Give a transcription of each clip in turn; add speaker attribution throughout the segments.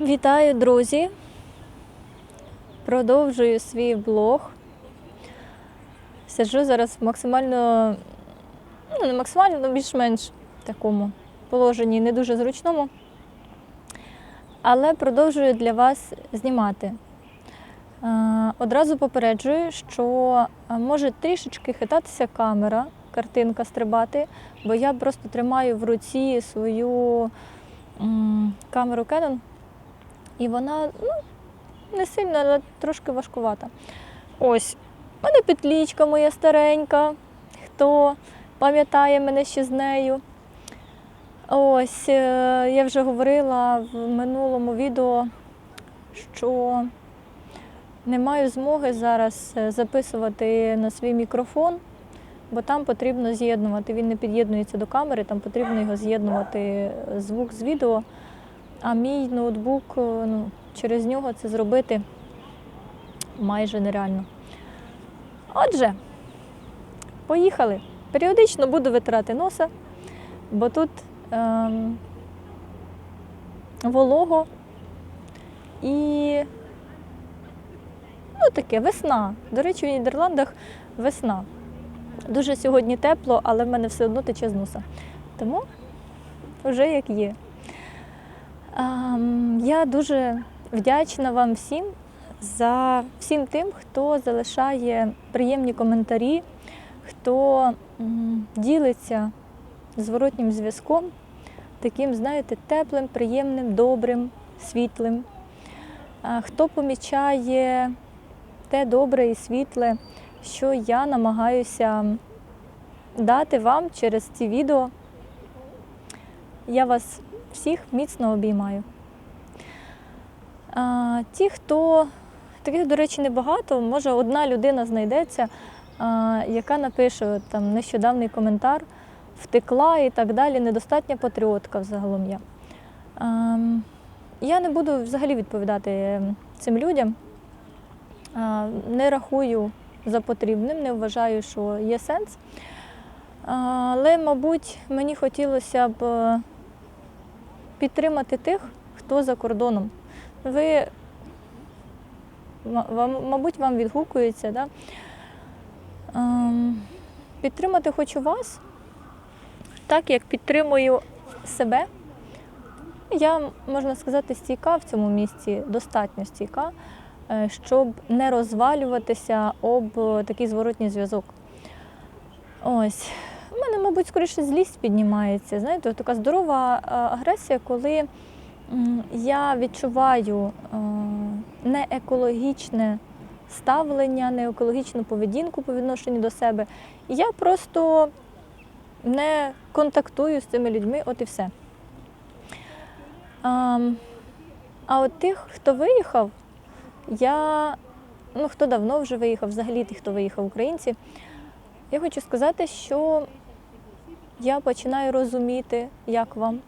Speaker 1: Вітаю, друзі! Продовжую свій блог. Сиджу зараз в максимально, ну не максимально, але більш-менш такому положенні, не дуже зручному. Але продовжую для вас знімати. Е, Одразу попереджую, що е, може трішечки хитатися камера, картинка стрибати, бо я просто тримаю в руці свою камеру Canon. І вона ну, не сильно, але трошки важкувата. Ось, у мене петлічка моя старенька, хто пам'ятає мене ще з нею. Ось, е, я вже говорила в минулому відео, що не маю змоги зараз е, записувати на свій мікрофон, бо там потрібно з'єднувати. Він не під'єднується до камери, там потрібно його з'єднувати е, звук з відео. А мій ноутбук, е, ну, через нього це зробити майже нереально. Отже, поїхали. Періодично буду витирати носа, бо тут ем, волого і ну, таке весна. До речі, в Нідерландах весна. Дуже сьогодні тепло, але в мене все одно тече з носа. Тому вже як є. Я дуже вдячна вам всім за всім тим, хто залишає приємні коментарі, хто ділиться зворотнім зв'язком, таким, знаєте, теплим, приємним, добрим, світлим. Хто помічає те добре і світле, що я намагаюся дати вам через ці відео. Я вас всіх міцно обіймаю. Ті, хто таких, до речі, небагато, може одна людина знайдеться, яка напише там нещодавний коментар, втекла і так далі, недостатня патріотка взагалом я. Я не буду взагалі відповідати цим людям. Не рахую за потрібним, не вважаю, що є сенс. Але, мабуть, мені хотілося б підтримати тих, хто за кордоном. Ви, мабуть, вам відгукується, да? Ем, підтримати хочу вас, так як підтримую себе. Я, можна сказати, стійка в цьому місці, достатньо стійка, е, щоб не розвалюватися об такий зворотній зв'язок. Ось. У мене, мабуть, скоріше злість піднімається. Знаєте, така здорова е, агресія, коли я відчуваю е, неекологічне ставлення, неекологічну поведінку по відношенню до себе. І я просто не контактую з цими людьми, от і все. А, а от тих, хто виїхав, я, ну хто давно вже виїхав, взагалі ті, хто виїхав українці, я хочу сказати, що я починаю розуміти, як вам.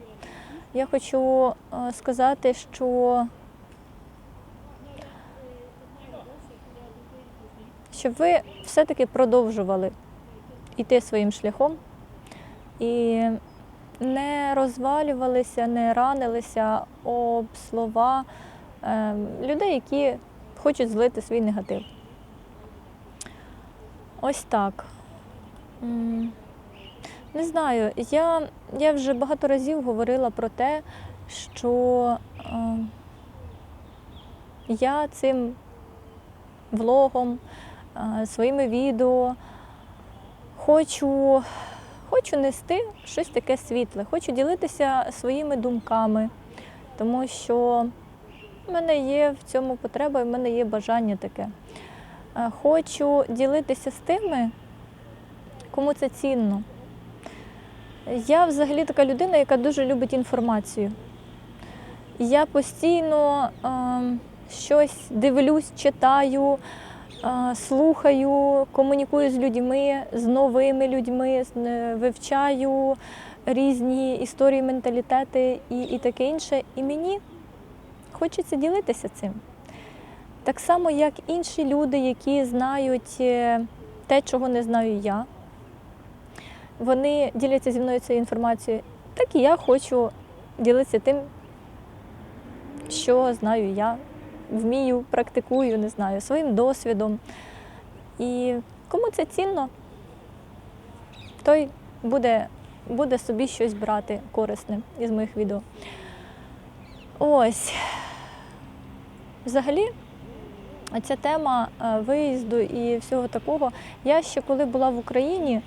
Speaker 1: Я хочу е, сказати, що щоб ви все-таки продовжували йти своїм шляхом і не розвалювалися, не ранилися об слова е, людей, які хочуть злити свій негатив. Ось так. Не знаю, я, я вже багато разів говорила про те, що е, я цим влогом, е, своїми відео хочу, хочу нести щось таке світле, хочу ділитися своїми думками, тому що в мене є в цьому потреба і в мене є бажання таке. Е, Хочу ділитися з тими, кому це цінно. Я взагалі така людина, яка дуже любить інформацію. Я постійно е, щось дивлюсь, читаю, е, слухаю, комунікую з людьми, з новими людьми, е, вивчаю різні історії, менталітети і, і таке інше. І мені хочеться ділитися цим. Так само, як інші люди, які знають е, те, чого не знаю я. Вони діляться зі мною цією інформацією, так і я хочу ділитися тим, що знаю я, вмію, практикую, не знаю, своїм досвідом. І кому це цінно, той буде, буде собі щось брати корисне із моїх відео. Ось. Взагалі, ця тема е, виїзду і всього такого. Я ще коли була в Україні,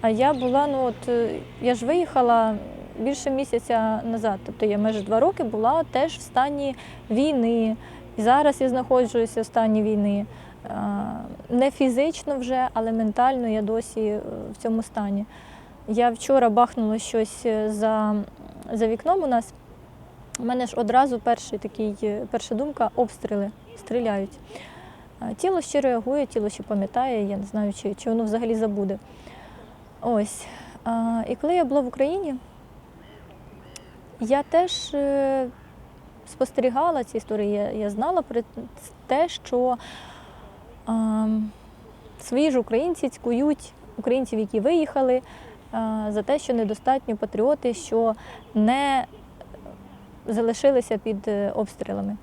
Speaker 1: а я була, ну от е, я ж виїхала більше місяця назад. Тобто я майже два роки була теж в стані війни. І зараз я знаходжуся в стані війни. Е, Не фізично вже, але ментально я досі е, в цьому стані. Я вчора бахнула щось за, за вікном у нас. У мене ж одразу перший такий, перша думка обстріли, стріляють. Тіло ще реагує, тіло ще пам'ятає, я не знаю, чи, чи воно взагалі забуде. Ось. І коли я була в Україні, я теж е, спостерігала ці історії. Я, я знала про те, що свої ж українці цькують українців, які виїхали, за те, що недостатньо патріоти, що не залишилися під е, обстрілами.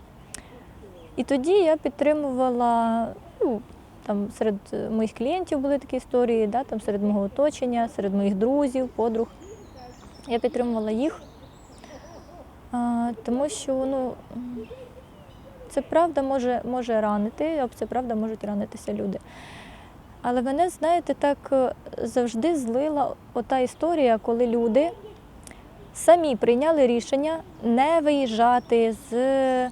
Speaker 1: І тоді я підтримувала, ну, там серед моїх клієнтів були такі історії, да, там серед мого оточення, серед моїх друзів, подруг. Я підтримувала їх, а, тому що ну, це правда може, може ранити, об це правда можуть ранитися люди. Але мене, знаєте, так е, завжди злила ота історія, коли люди самі прийняли рішення не виїжджати з е,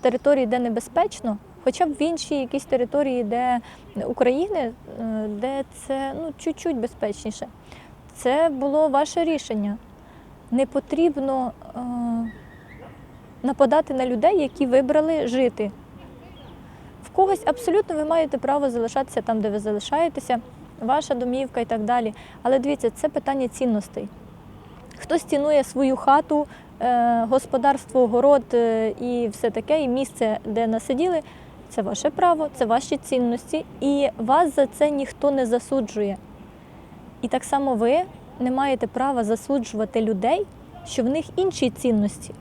Speaker 1: території, де небезпечно, хоча б в інші якісь території, де України, е, де це ну, чуть-чуть безпечніше. Це було ваше рішення. Не потрібно е, нападати на людей, які вибрали жити. В когось абсолютно ви маєте право залишатися там, де ви залишаєтеся, ваша домівка і так далі. Але дивіться, це питання цінностей. Хтось цінує свою хату, е, господарство, город е, і все таке, і місце, де насиділи. Це ваше право, це ваші цінності, і вас за це ніхто не засуджує. І так само ви не маєте права засуджувати людей, що в них інші цінності.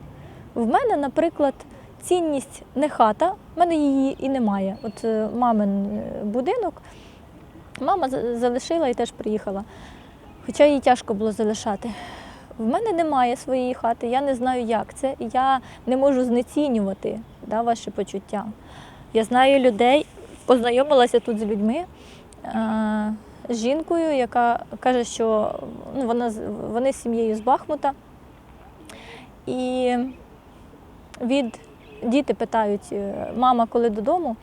Speaker 1: В мене, наприклад, цінність не хата, в мене її і немає. От е, мамин е, будинок, мама залишила і теж приїхала. Хоча їй тяжко було залишати. В мене немає своєї хати, я не знаю, як це, я не можу знецінювати да, ваші почуття. Я знаю людей, познайомилася тут з людьми, е, з жінкою, яка каже, що ну, вона, вони з сім'єю з Бахмута. І від діти питають, е, мама, коли додому,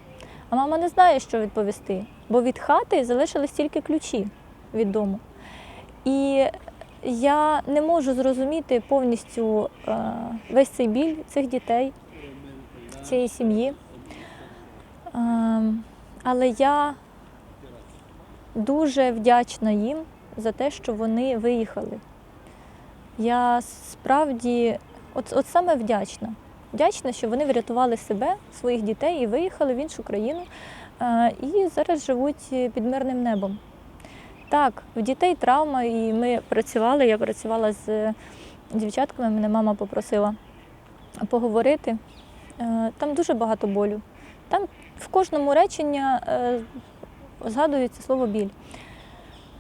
Speaker 1: а мама не знає, що відповісти, бо від хати залишились тільки ключі від дому. І я не можу зрозуміти повністю е, весь цей біль цих дітей, цієї сім'ї. Ем, Але я дуже вдячна їм за те, що вони виїхали. Я справді, от, от саме вдячна. Вдячна, що вони врятували себе, своїх дітей і виїхали в іншу країну е, і зараз живуть під мирним небом. Так, в дітей травма, і ми працювали. Я працювала з дівчатками, мене мама попросила поговорити. Е, Там дуже багато болю. Там в кожному реченні е, згадується слово біль.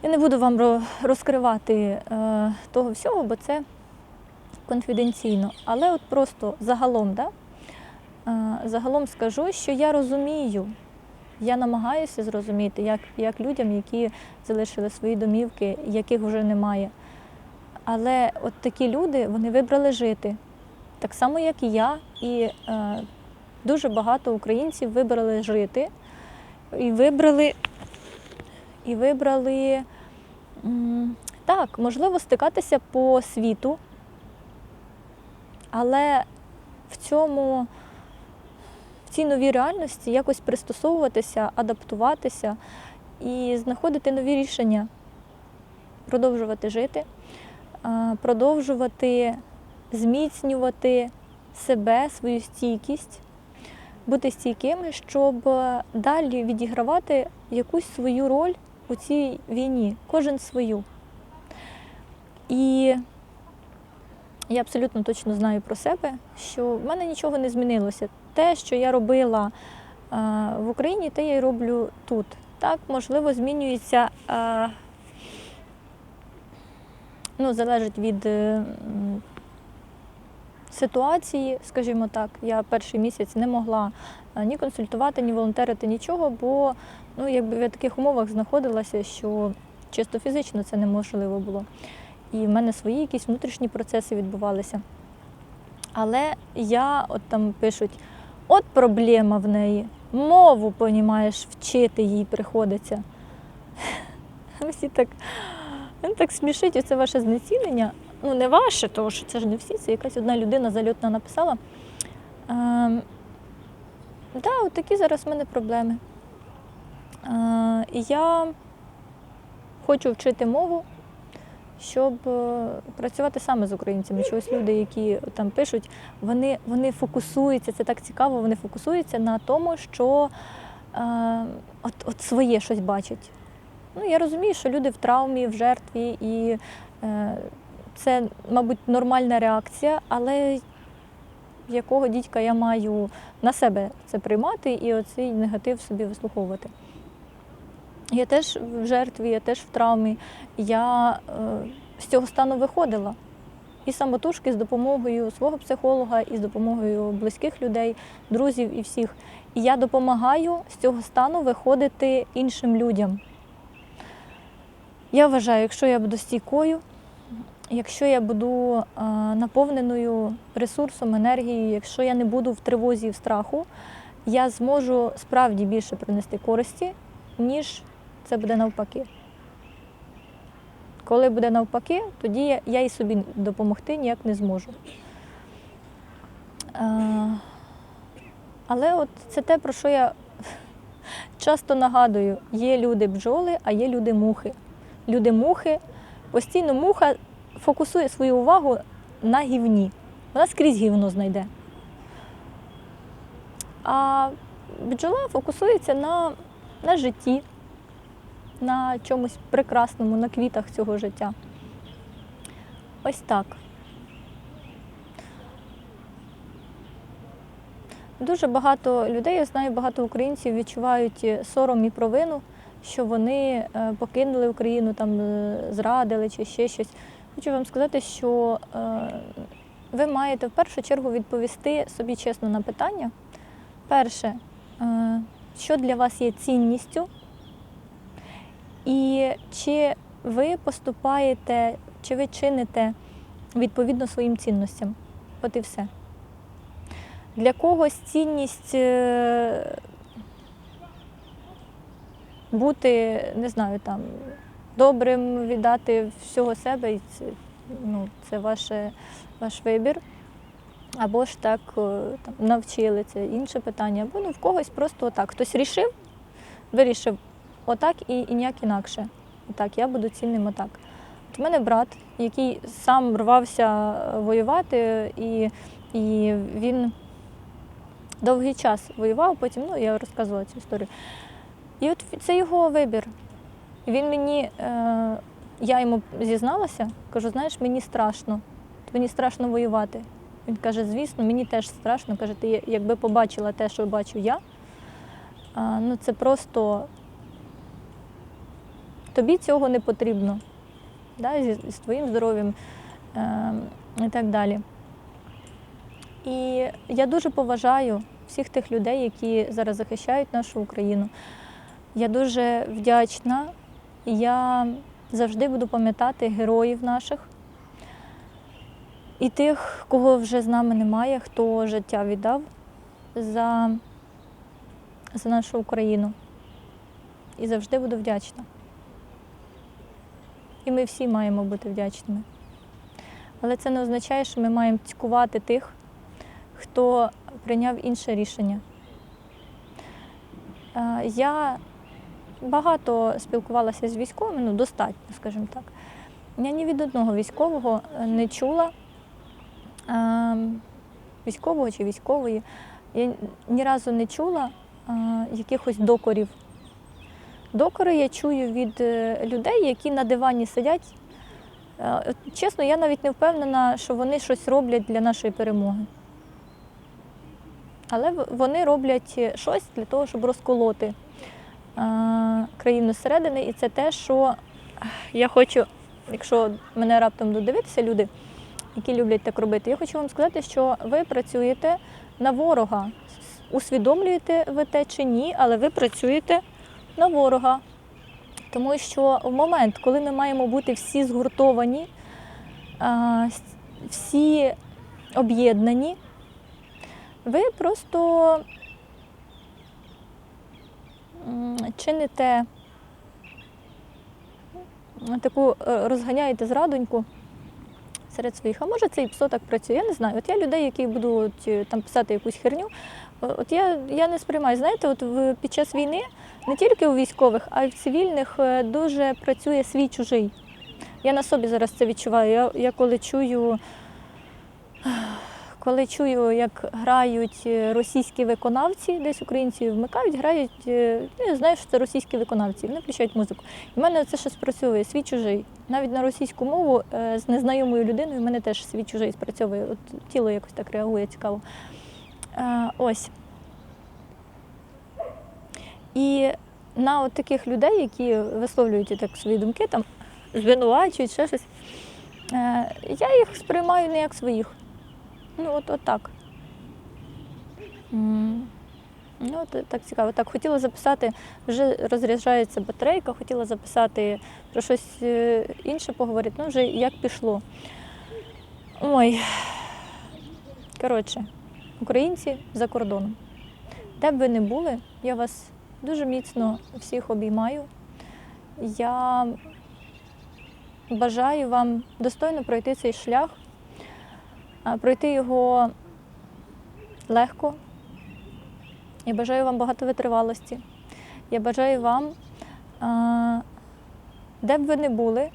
Speaker 1: Я не буду вам розкривати е, того всього, бо це конфіденційно. Але от просто загалом, да? е, загалом скажу, що я розумію, я намагаюся зрозуміти, як, як людям, які залишили свої домівки, яких вже немає. Але от такі люди вони вибрали жити. Так само, як і я, і дуже багато українців вибрали жити і вибрали, і вибрали так, можливо, стикатися по світу, але в цьому в цій новій реальності якось пристосовуватися, адаптуватися і знаходити нові рішення, продовжувати жити, продовжувати зміцнювати себе, свою стійкість, бути стійкими, щоб далі відігравати якусь свою роль у цій війні, кожен свою. І я абсолютно точно знаю про себе, що в мене нічого не змінилося. Те, що я робила е, в Україні, те я й роблю тут. Так, можливо, змінюється, е, ну, залежить від е, ситуації, скажімо так. Я перший місяць не могла е, ні консультувати, ні волонтерити, нічого, бо ну, якби в таких умовах знаходилася, що чисто фізично це неможливо було. І в мене свої якісь внутрішні процеси відбувалися. Але я, от там пишуть, от проблема в неї. Мову, понімаєш, вчити їй приходиться. Всі так, так смішить, оце ваше знецінення. Ну, не ваше, тому що це ж не всі, це якась одна людина зальотна написала. Ем, да, от такі зараз в мене проблеми. Е, я хочу вчити мову, щоб е, працювати саме з українцями. Чогось люди, які там пишуть, вони, вони фокусуються, це так цікаво, вони фокусуються на тому, що е, от, от своє щось бачать. Ну, я розумію, що люди в травмі, в жертві, і е, це, мабуть, нормальна реакція, але якого дідька я маю на себе це приймати і оцей негатив собі вислуховувати. Я теж в жертві, я теж в травмі. Я е, з цього стану виходила. І самотужки з допомогою свого психолога, і з допомогою близьких людей, друзів і всіх. І я допомагаю з цього стану виходити іншим людям. Я вважаю, якщо я буду стійкою, якщо я буду е, наповненою ресурсом, енергією, якщо я не буду в тривозі і в страху, я зможу справді більше принести користі, ніж це буде навпаки. Коли буде навпаки, тоді я, і собі допомогти ніяк не зможу. Е, але от це те, про що я часто нагадую: є люди бджоли, а є люди мухи. Люди мухи, постійно муха фокусує свою увагу на гівні. Вона скрізь гівно знайде. А бджола фокусується на, на житті, на чомусь прекрасному, на квітах цього життя. Ось так. Дуже багато людей, я знаю, багато українців відчувають сором і провину, що вони е, покинули Україну, там е, зрадили чи ще щось. Хочу вам сказати, що е, ви маєте в першу чергу відповісти собі чесно на питання. Перше, е, що для вас є цінністю, і чи ви поступаєте, чи ви чините відповідно своїм цінностям. От і все. Для когось цінність е, бути, не знаю, там, добрим, віддати всього себе, і це, ну, це ваше, ваш вибір. Або ж так е, там, навчили, це інше питання. Або ну, в когось просто отак. Хтось рішив, вирішив отак і, і ніяк інакше. Отак, я буду цінним отак. От у мене брат, який сам рвався воювати, і, і він довгий час воював, потім ну, я розказувала цю історію. І от це його вибір. Він мені, е, я йому зізналася, кажу, знаєш, мені страшно, мені страшно воювати. Він каже, звісно, мені теж страшно. Каже, ти якби побачила те, що бачу я, а, ну це просто тобі цього не потрібно. Да, зі, з твоїм здоров'ям е, і так далі. І я дуже поважаю всіх тих людей, які зараз захищають нашу Україну. Я дуже вдячна. Я завжди буду пам'ятати героїв наших і тих, кого вже з нами немає, хто життя віддав за, за нашу Україну. І завжди буду вдячна. І ми всі маємо бути вдячними. Але це не означає, що ми маємо цькувати тих, хто прийняв інше рішення. Е, Я багато спілкувалася з військовими, ну достатньо, скажімо так. Я ні від одного військового не чула е, військового чи військової. Я ні разу не чула е, якихось докорів. Докори я чую від е, людей, які на дивані сидять Е, Чесно, я навіть не впевнена, що вони щось роблять для нашої перемоги. Але вони роблять щось для того, щоб розколоти е, країну зсередини. І це те, що я хочу, якщо мене раптом додивитися люди, які люблять так робити, я хочу вам сказати, що ви працюєте на ворога. Усвідомлюєте ви те чи ні, але ви працюєте на ворога. Тому що в момент, коли ми маємо бути всі згуртовані, всі об'єднані, ви просто чините таку е, розганяєте зрадоньку серед своїх. А може це і ПСО так працює, я не знаю. От я людей, які будуть е, там писати якусь херню, от я, я не сприймаю. Знаєте, от в, під час війни не тільки у військових, а й в цивільних е, дуже працює свій чужий. Я на собі зараз це відчуваю. Я, я коли чую, коли чую, як грають е, російські виконавці, десь українці вмикають, грають, е, ну, я знаю, що це російські виконавці, вони включають музику. І в мене це ще спрацьовує, свій чужий. Навіть на російську мову е, з незнайомою людиною в мене теж свій чужий спрацьовує. От тіло якось так реагує цікаво. Ось. І на от таких людей, які висловлюють так свої думки, там звинувачують, ще щось, я їх сприймаю не як своїх. Ну, от, от так. Ну, от так цікаво. Так, хотіла записати, вже розряджається батарейка, хотіла записати про щось е, інше поговорити, ну вже як пішло. Ой. Коротше, українці за кордоном. Де б ви не були, я вас дуже міцно всіх обіймаю. Я бажаю вам достойно пройти цей шлях, пройти його легко. Я бажаю вам багато витривалості. Я бажаю вам, де б ви не були,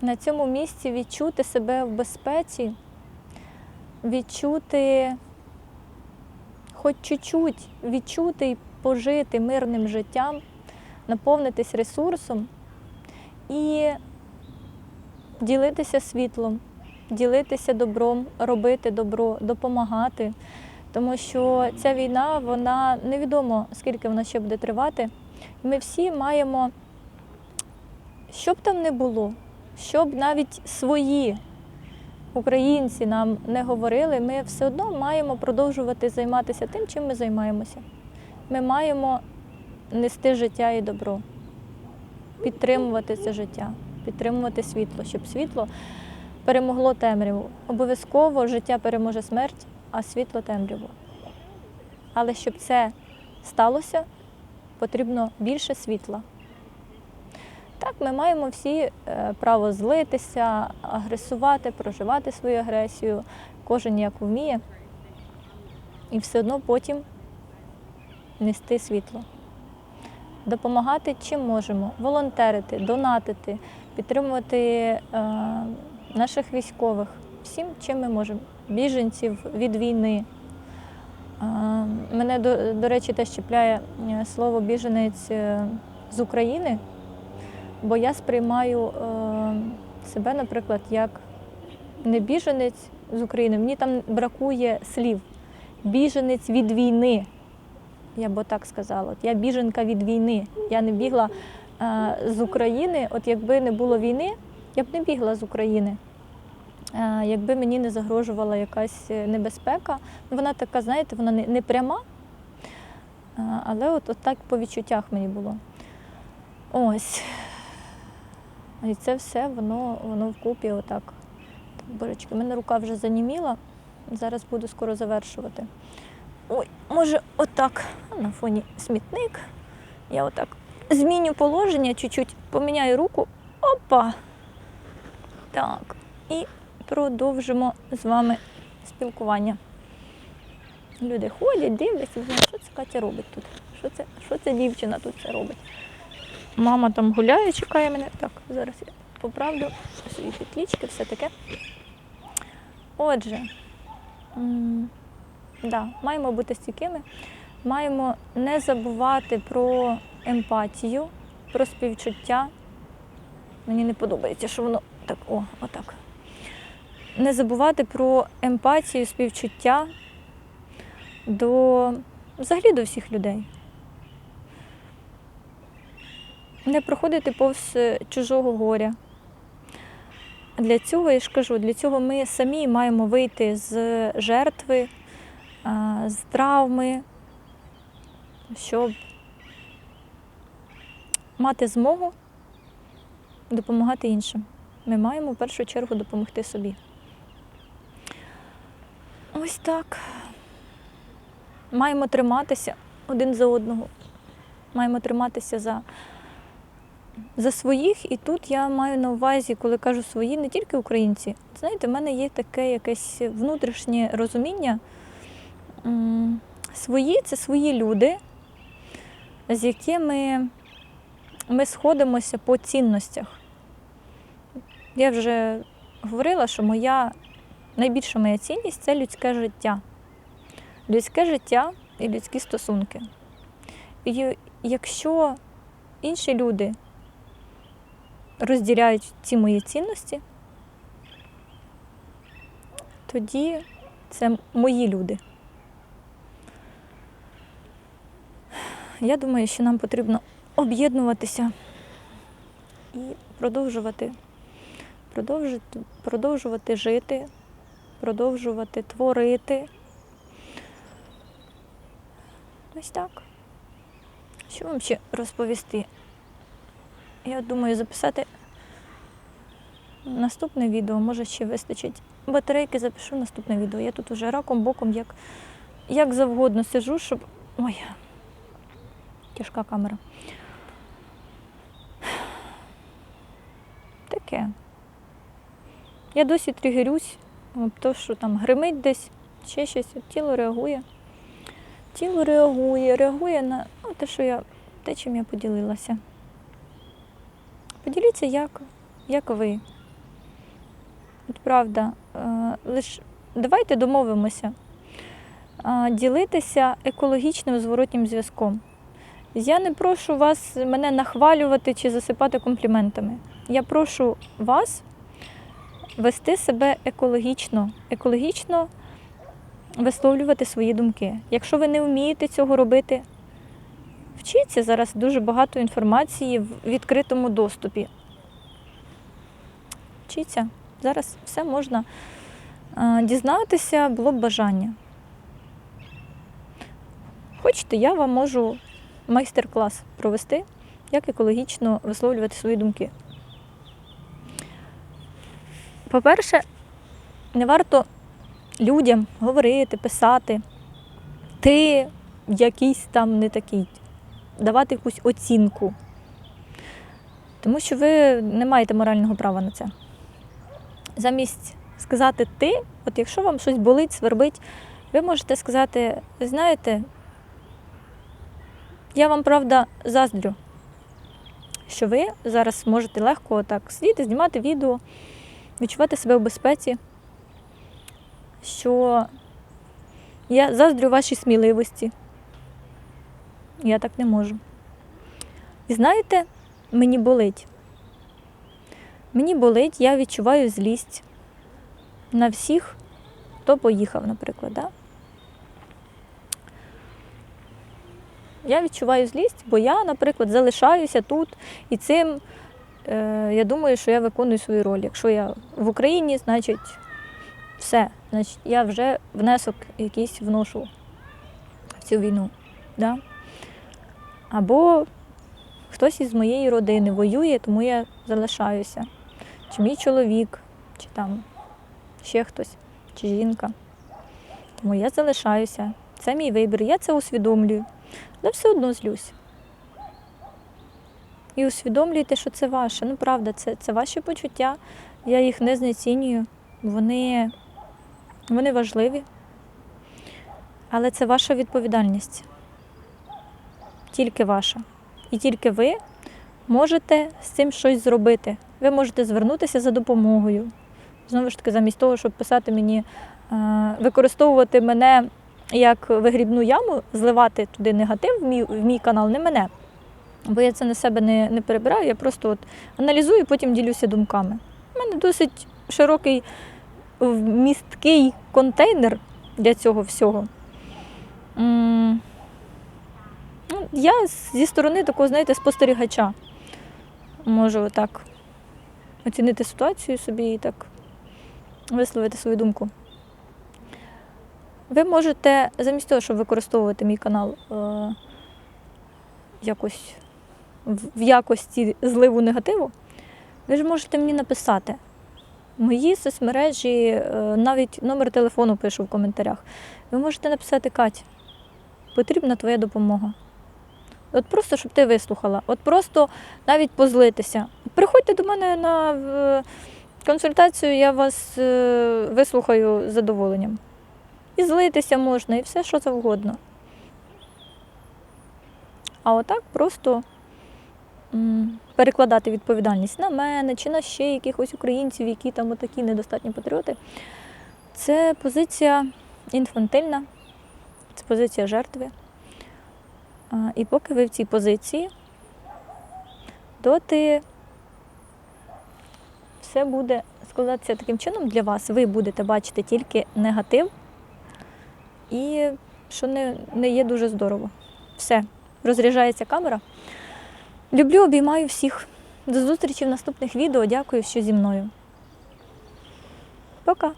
Speaker 1: на цьому місці відчути себе в безпеці, відчути хоч чуть-чуть відчути і пожити мирним життям, наповнитись ресурсом і ділитися світлом, ділитися добром, робити добро, допомагати. Тому що ця війна, вона невідомо, скільки вона ще буде тривати. Ми всі маємо, що б там не було, щоб навіть свої українці нам не говорили, ми все одно маємо продовжувати займатися тим, чим ми займаємося. Ми маємо нести життя і добро, підтримувати це життя, підтримувати світло, щоб світло перемогло темряву. Обов'язково життя переможе смерть, а світло темряву. Але щоб це сталося, потрібно більше світла. Так, ми маємо всі е, право злитися, агресувати, проживати свою агресію, кожен як вміє, і все одно потім нести світло. Допомагати чим можемо, волонтерити, донатити, підтримувати е, наших військових, всім, чим ми можемо, біженців від війни. Мене, до, до речі, теж чіпляє е, слово біженець е, з України бо я сприймаю е, себе, наприклад, як не біженець з України. Мені там бракує слів. Біженець від війни. Я б так сказала. От я біженка від війни. Я не бігла з України. От якби не було війни, я б не бігла з України. Е, якби мені не загрожувала якась е, небезпека. Ну, Вона така, знаєте, вона не, пряма, е, але от, от так по відчуттях мені було. Ось. І це все, воно, воно вкупі отак. В мене рука вже заніміла. Зараз буду скоро завершувати. Ой, може, отак. На фоні смітник. Я отак зміню положення, чуть-чуть поміняю руку. Опа! Так. І продовжимо з вами спілкування. Люди ходять, дивляться, що це Катя робить тут. Що це, що це дівчина тут це робить? Мама там гуляє, чекає мене. Так, зараз я поправлю свої петлічки, все таке. Отже, да, маємо бути стійкими, маємо не забувати про емпатію, про співчуття. Мені не подобається, що воно так, о, отак. Не забувати про емпатію, співчуття до взагалі до всіх людей. Не проходити повз е, чужого горя. Для цього я ж кажу, для цього ми самі маємо вийти з жертви, з травми, щоб мати змогу допомагати іншим. Ми маємо в першу чергу допомогти собі. Ось так. Маємо триматися один за одного. Маємо триматися за, за своїх. І тут я маю на увазі, коли кажу свої, не тільки українці. Знаєте, в мене є таке якесь внутрішнє розуміння. Свої це свої люди, з якими ми сходимося по цінностях. Я вже говорила, що моя найбільша моя цінність це людське життя. Людське життя і людські стосунки. І якщо інші люди розділяють ці мої цінності, тоді це мої люди. Я думаю, що нам потрібно об'єднуватися і продовжувати, продовжувати, продовжувати жити, продовжувати творити. Ось так. Що вам ще розповісти? Я думаю, записати наступне відео, може ще вистачить. Батарейки запишу наступне відео. Я тут уже раком, боком, як, як завгодно сижу, щоб. Ой, тяжка камера. Таке. Я досі тригерюсь, то, що там гримить десь, ще щось, тіло реагує. Тіло реагує, реагує на ну, те, що я, те, чим я поділилася. Поділіться, як, як ви. От правда, е, лиш давайте домовимося е, ділитися екологічним зворотнім зв'язком. Я не прошу вас мене нахвалювати чи засипати компліментами. Я прошу вас вести себе екологічно, екологічно висловлювати свої думки. Якщо ви не вмієте цього робити, вчіться зараз дуже багато інформації в відкритому доступі. Вчіться. Зараз все можна е, дізнатися, було б бажання. Хочете, я вам можу майстер-клас провести, як екологічно висловлювати свої думки. По-перше, не варто людям говорити, писати, ти якийсь там не такий, давати якусь оцінку. Тому що ви не маєте морального права на це. Замість сказати ти, от якщо вам щось болить, свербить, ви можете сказати, знаєте, я вам правда заздрю, що ви зараз можете легко так сидіти, знімати відео, відчувати себе в безпеці, що я заздрю вашій сміливості. Я так не можу. І знаєте, мені болить. Мені болить, я відчуваю злість на всіх, хто поїхав, наприклад. Да? Я відчуваю злість, бо я, наприклад, залишаюся тут і цим я думаю, що я виконую свою роль. Якщо я в Україні, значить все. Значить, я вже внесок якийсь вношу в цю війну. Да? Або хтось із моєї родини воює, тому я залишаюся. Чи мій чоловік, чи там ще хтось, чи жінка. Тому я залишаюся. Це мій вибір, я це усвідомлюю, але все одно злюсь. І усвідомлюйте, що це ваше. Ну, правда, це, це ваші почуття. Я їх не знецінюю. Вони, вони важливі. Але це ваша відповідальність. Тільки ваша. І тільки ви можете з цим щось зробити. Ви можете звернутися за допомогою. Знову ж таки, замість того, щоб писати мені, е, використовувати мене як вигрібну яму, зливати туди негатив в мій, в мій канал, не мене. Бо я це на себе не, не перебираю, я просто от аналізую, потім ділюся думками. У мене досить широкий вмісткий контейнер для цього всього. Ну, Я зі сторони такого, знаєте, спостерігача можу отак оцінити ситуацію собі і так висловити свою думку. Ви можете, замість того, щоб використовувати мій канал е, якось в, якості зливу негативу, ви ж можете мені написати. Мої соцмережі, е, навіть номер телефону пишу в коментарях. Ви можете написати Катя, потрібна твоя допомога. От просто, щоб ти вислухала, от просто навіть позлитися. Приходьте до мене на консультацію, я вас е, вислухаю з задоволенням. І злитися можна, і все, що завгодно. А отак просто перекладати відповідальність на мене чи на ще якихось українців, які там отакі недостатні патріоти. Це позиція інфантильна, це позиція жертви. І поки ви в цій позиції, доти все буде складатися таким чином для вас. Ви будете бачити тільки негатив, і що не, не є дуже здорово. Все, розряджається камера. Люблю, обіймаю всіх. До зустрічі в наступних відео. Дякую, що зі мною. Пока!